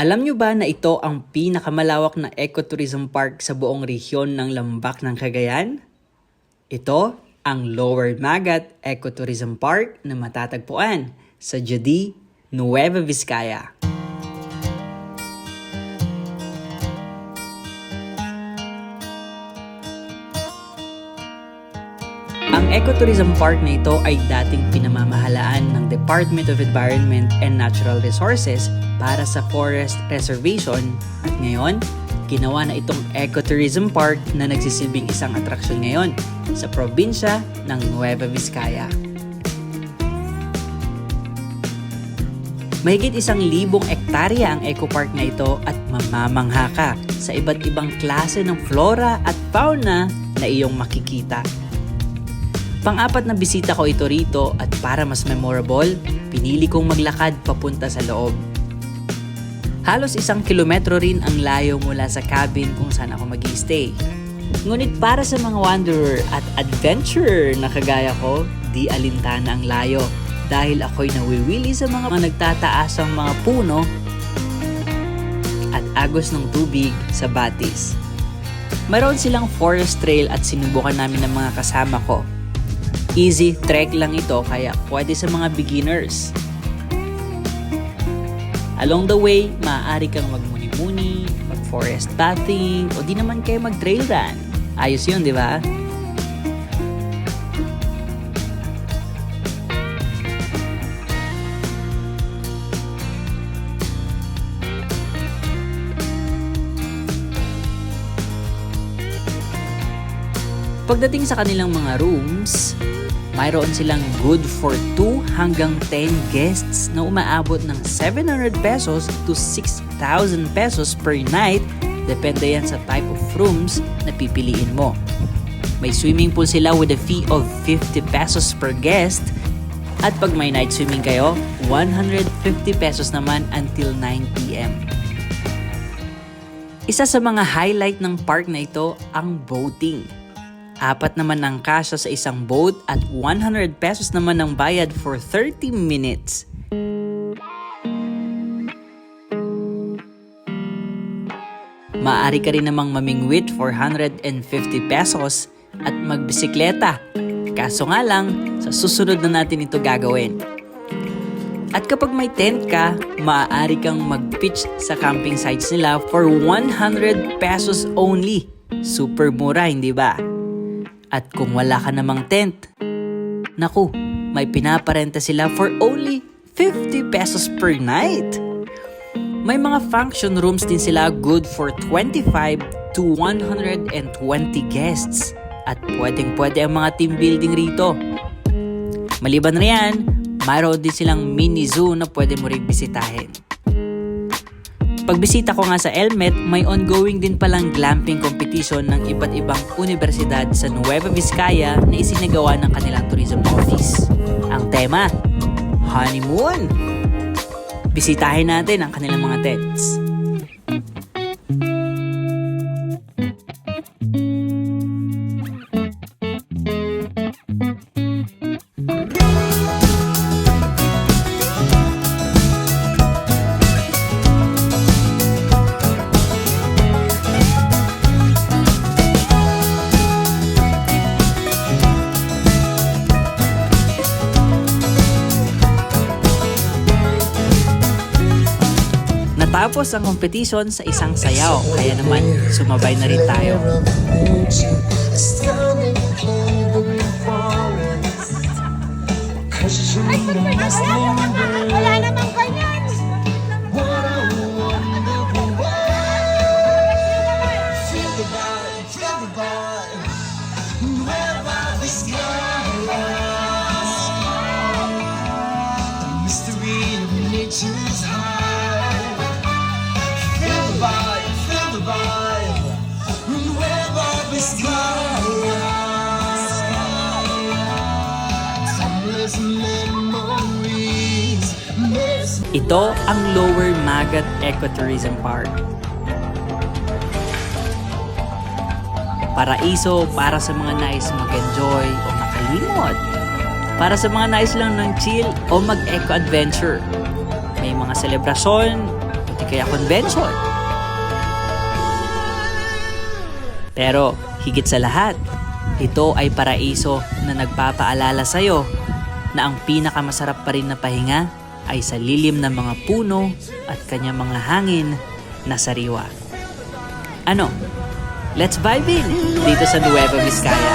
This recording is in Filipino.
Alam nyo ba na ito ang pinakamalawak na ecotourism park sa buong rehiyon ng Lambak ng Cagayan? Ito ang Lower Magat Ecotourism Park na matatagpuan sa Jadi, Nueva Vizcaya. Ang ecotourism park na ito ay dating pinamamahalaan ng Department of Environment and Natural Resources para sa forest reservation at ngayon, ginawa na itong ecotourism park na nagsisilbing isang atraksyon ngayon sa probinsya ng Nueva Vizcaya. Mahigit isang libong ektarya ang eco park na ito at mamamangha ka sa iba't ibang klase ng flora at fauna na iyong makikita. Pang-apat na bisita ko ito rito at para mas memorable, pinili kong maglakad papunta sa loob. Halos isang kilometro rin ang layo mula sa cabin kung saan ako mag stay Ngunit para sa mga wanderer at adventurer na kagaya ko, di alintana ang layo dahil ako'y nawiwili sa mga nagtataasang mga puno at agos ng tubig sa batis. Mayroon silang forest trail at sinubukan namin ng mga kasama ko Easy trek lang ito kaya pwede sa mga beginners. Along the way, maaari kang magmuni-muni, mag-forest bathing, o di naman kayo mag-trail run. Ayos yun, di ba? Pagdating sa kanilang mga rooms, mayroon silang good for 2 hanggang 10 guests na umaabot ng 700 pesos to 6,000 pesos per night depende yan sa type of rooms na pipiliin mo. May swimming pool sila with a fee of 50 pesos per guest at pag may night swimming kayo, 150 pesos naman until 9pm. Isa sa mga highlight ng park na ito ang boating. Apat naman ang kasya sa isang boat at 100 pesos naman ang bayad for 30 minutes. Maaari ka rin namang mamingwit for 150 pesos at magbisikleta. Kaso nga lang, sa susunod na natin ito gagawin. At kapag may tent ka, maaari kang mag-pitch sa camping sites nila for 100 pesos only. Super mura, hindi ba? At kung wala ka namang tent, naku, may pinaparenta sila for only 50 pesos per night. May mga function rooms din sila good for 25 to 120 guests. At pwedeng pwede ang mga team building rito. Maliban na yan, mayroon din silang mini zoo na pwede mo rin bisitahin. Pagbisita ko nga sa Elmet, may ongoing din palang glamping competition ng iba't ibang universidad sa Nueva Vizcaya na isinagawa ng kanilang tourism office. Ang tema, honeymoon! Bisitahin natin ang kanilang mga tents. Natapos ang competition sa isang sayaw, kaya naman sumabay na rin tayo. Wala namang ganyan. Mystery of nature's Ito ang Lower Magat Ecotourism Park. Paraiso para sa mga nais mag-enjoy o makalimot. Para sa mga nais lang ng chill o mag-eco adventure. May mga selebrasyon, di kaya convention. Pero higit sa lahat, ito ay paraiso na nagpapaalala sa'yo na ang pinakamasarap pa rin na pahinga ay sa lilim ng mga puno at kanyang mga hangin na sariwa. Ano? Let's vibe in dito sa Nueva Vizcaya.